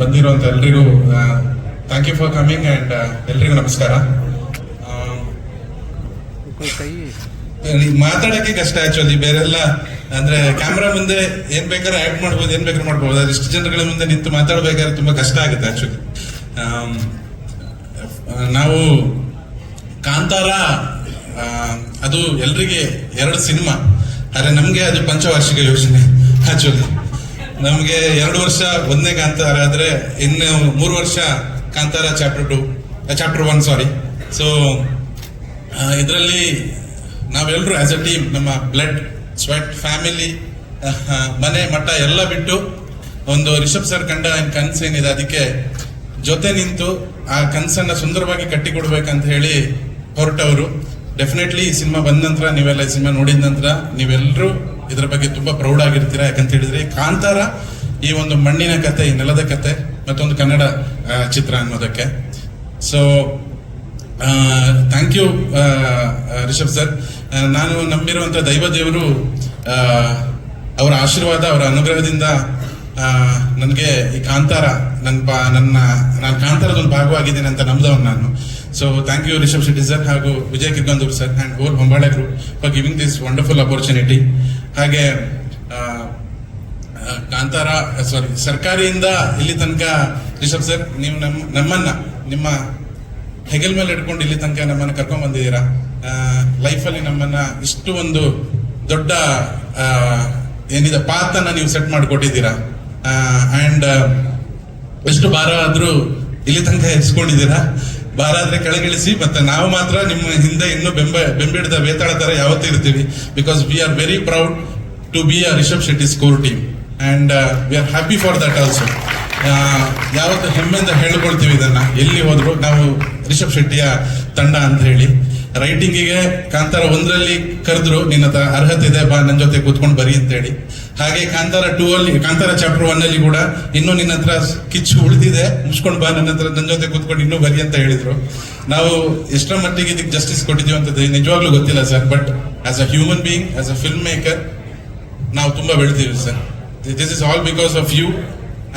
ಬಂದಿರುವಂತ ಎಲ್ರಿಗೂ thank you for coming and ಎಲ್ರಿಗೂ ನಮಸ್ಕಾರ. ಮಾತಾಡಕ್ಕೆ ಕಷ್ಟ ಆಕ್ಚುಲಿ ಬೇರೆಲ್ಲ, ಅಂದ್ರೆ ಕ್ಯಾಮ್ರಾ ಮುಂದೆ ಏನ್ ಬೇಕಾದ್ರೆ ಆಕ್ಟ್ ಮಾಡ್ಬೋದು, ಏನ್ ಬೇಕಾದ್ರೆ ಮಾಡ್ಬೋದು. ಅದಿಷ್ಟು ಜನಗಳ ಮುಂದೆ ನಿಂತು ಮಾತಾಡ್ಬೇಕಾದ್ರೆ ತುಂಬಾ ಕಷ್ಟ ಆಗುತ್ತೆ ಆಕ್ಚುಲಿ ನಾವು ಕಾಂತಾರ ಅದು ಎಲ್ರಿಗೆ ಎರಡು ಸಿನಿಮಾ. ಆದ್ರೆ ನಮ್ಗೆ ಅದು ಪಂಚವಾರ್ಷಿಕ ಯೋಜನೆ ಆಕ್ಚುಲಿ ನಮ್ಗೆ ಎರಡು ವರ್ಷ ಒಂದನೇ ಕಾಂತಾರ ಆದರೆ ಇನ್ನು ಮೂರು ವರ್ಷ Kantara chapter two chapter one sorry so ಇದರಲ್ಲಿ ನಾವೆಲ್ಲರೂ ಆ್ಯಸ್ ಅ ಟೀಮ್ ನಮ್ಮ ಬ್ಲಡ್ ಸ್ವೆಟ್ ಫ್ಯಾಮಿಲಿ ಮನೆ, ಮಠ ಎಲ್ಲ ಬಿಟ್ಟು ಒಂದು ರಿಷಬ್ ಸರ್ ಕಂಡ ಕನ್ಸು ಏನಿದೆ ಅದಕ್ಕೆ ಜೊತೆ ನಿಂತು ಆ ಕನ್ಸನ್ನ ಸುಂದರವಾಗಿ ಕಟ್ಟಿಕೊಡ್ಬೇಕಂತ ಹೇಳಿ ಹೊರಟವರು. ಡೆಫಿನೆಟ್ಲಿ ಈ ಸಿನಿಮಾ ಬಂದ ನಂತರ ನೀವೆಲ್ಲ ಈ ಸಿನಿಮಾ ನೋಡಿದ ನಂತರ ನೀವೆಲ್ಲರೂ ಇದ್ರ ಬಗ್ಗೆ ತುಂಬಾ ಪ್ರೌಡ್ ಆಗಿರ್ತೀರಾ? ಯಾಕಂತ ಹೇಳಿದ್ರೆ ಕಾಂತಾರ ಈ ಒಂದು ಮಣ್ಣಿನ ಕತೆ, ಈ ನೆಲದ ಕತೆ, ಮತ್ತೊಂದು ಕನ್ನಡ ಚಿತ್ರ ಅನ್ನೋದಕ್ಕೆ. So thank you Rishab sir. ನಾನು ನಂಬಿರುವಂತ ದೈವ ದೇವರು ಅವರ ಆಶೀರ್ವಾದ, ಅವರ ಅನುಗ್ರಹದಿಂದ ನನಗೆ ಈ ಕಾಂತಾರ ನನ್ನ ನನ್ನ, ನಾನು ಕಾಂತಾರದ ಒಂದು ಭಾಗವಾಗಿದ್ದೇನೆ ಅಂತ ನಂಬಿದವನು ನಾನು. So thank you Rishab Shetty sir ಹಾಗೂ Vijay Kiragandur sir and our Hombale group for giving this wonderful opportunity ಹಾಗೆ ಕಾಂತಾರ ಸಾರಿ ಸರ್ಕಾರಿಯಿಂದ ಇಲ್ಲಿ ತನಕ ರಿಷಬ್ ಸರ್ ನೀವು ನಮ್ಮ ನಮ್ಮನ್ನ, ನಿಮ್ಮ ಹೆಗಲ್ ಮೇಲೆ ಇಟ್ಕೊಂಡು ಇಲ್ಲಿ ತನಕ ನಮ್ಮನ್ನ ಕರ್ಕೊಂಡ್ ಬಂದಿದ್ದೀರಾ? ಲೈಫಲ್ಲಿ ನಮ್ಮನ್ನ ಇಷ್ಟು ಒಂದು ದೊಡ್ಡ ಏನಿದೆ, ಪಾತನ್ನ ನೀವು ಸೆಟ್ ಮಾಡಿಕೊಟ್ಟಿದ್ದೀರಾ? ಆ್ಯಂಡ್ ಎಷ್ಟು ಭಾರ ಆದ್ರೂ ಇಲ್ಲಿ ತನಕ ಎತ್ಸ್ಕೊಂಡಿದ್ದೀರಾ ಭಾರ ಆದ್ರೆ ಕೆಳಗಿಳಿಸಿ, ಮತ್ತೆ ನಾವು ಮಾತ್ರ ನಿಮ್ಮ ಹಿಂದೆ ಇನ್ನೂ ಬೆಂಬ, ಬೆಂಬಿಡಿದ ವೇತಾಳ ತರ ಯಾವತ್ತೂ ಇರ್ತೀವಿ. Because we are very proud to be a Rishab Shetty score team and we are happy for that also ಯಾವತ್ತು ಹೆಮ್ಮೆಯಿಂದ ಹೇಳ್ಕೊಳ್ತೀವಿ ಇದನ್ನ. ಎಲ್ಲಿ ಹೋದ್ರು ನಾವು ರಿಷಬ್ ಶೆಟ್ಟಿಯ ತಂಡ ಅಂತ ಹೇಳಿ. ರೈಟಿಂಗಿಗೆ ಕಾಂತಾರ ಒಂದರಲ್ಲಿ ಕರೆದ್ರು, ನಿನ್ನ ಅರ್ಹತೆ ಇದೆ, ಬಾ ನನ್ನ ಜೊತೆ ಕೂತ್ಕೊಂಡು ಬರಿ ಅಂತ ಹೇಳಿ ಹಾಗೆ ಕಾಂತಾರ ಟೂ ಅಲ್ಲಿ, ಕಾಂತಾರ ಚಾಪ್ಟರ್ ಒನ್ ಅಲ್ಲಿ ಕೂಡ ಇನ್ನೂ ನಿನ್ನ ಹತ್ರ ಕಿಚ್ಚು ಉಳಿದಿದೆ, ಮುಚ್ಕೊಂಡು ಬಾ, ನನ್ನ ಹತ್ರ ನನ್ನ ಜೊತೆ ಕೂತ್ಕೊಂಡು ಇನ್ನೂ ಬರಿ ಅಂತ ಹೇಳಿದ್ರು. ನಾವು ಎಷ್ಟರ ಮಟ್ಟಿಗೆ ಇದಕ್ಕೆ ಜಸ್ಟಿಸ್ ಕೊಟ್ಟಿದ್ದೀವಿ ಅಂತ ನಿಜವಾಗ್ಲೂ ಗೊತ್ತಿಲ್ಲ sir but as a human being as a filmmaker ನಾವು ತುಂಬಾ ಬೆಳಿತೀವಿ sir. This is all because of you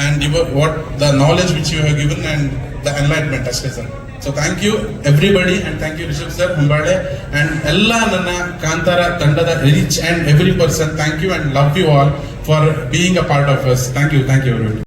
and what the knowledge which you have given and the enlightenment ಅಷ್ಟೇ sir. So thank you everybody and thank you Rishab sir Hombale and ಎಲ್ಲ ನನ್ನ ಕಾಂತಾರ ತಂಡದ each and every person thank you and love you all for being a part of us thank you thank you everybody